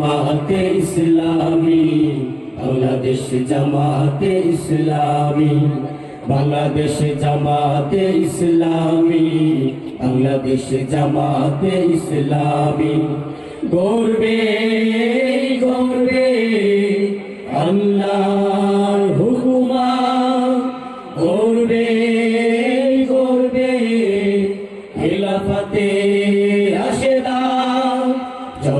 জামাতে ইসলামী, বাংলাদেশ জামাতে ইসলামী, বাংলাদেশ জামাতে ইসলামী, বাংলাদেশ জামাতে ইসলামী। গর্বে গর্বে আল্লাহর হুকুমা। গর্বে গর্বে খেলাফতে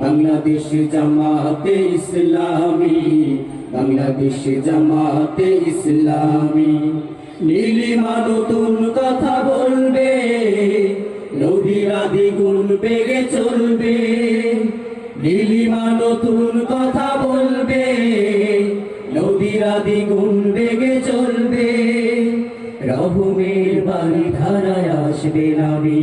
বাংলাদেশ জামাতে ইসলামী, বাংলাদেশ জামাতে ইসলামী। নীলিমা নতুন কথা বলবে নদীরা দ্বিগুণ বেগে চলবে। নীলিমা নতুন কথা বলবে নদীরা দ্বিগুণ বেগে চলবে। রহুমের বাড়ি ধারায় আসবে নামি।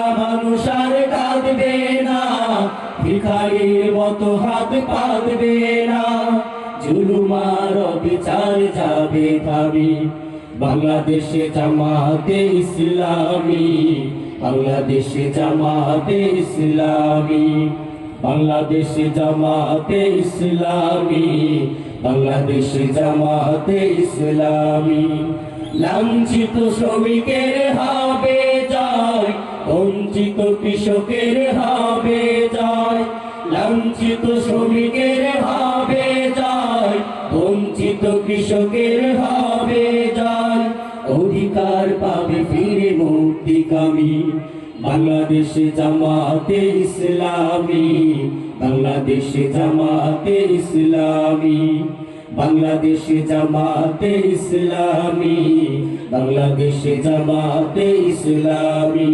ভিখারির মতো হাত পাতবে না। জুলুমার বিচার যাবে থামি বাংলাদেশে জামাতে ইসলামী, বাংলাদেশে জামাতে ইসলামী, বাংলাদেশে জামাতে ইসলামী, বাংলাদেশে জামাতে ইসলামী। লাঞ্ছিত শ্রমিকের হবে জয় বঞ্চিত কৃষকের হবে লাঞ্ছিত শ্রমিকের বঞ্চিত কৃষকের অধিকার পাবে ফিরে মুক্তিকামী। জামাতে ইসলামী, বাংলাদেশে জামাতে ইসলামী। বাংলাদেশে জামাতে ইসলামী, বাংলাদেশে জামাতে ইসলামী।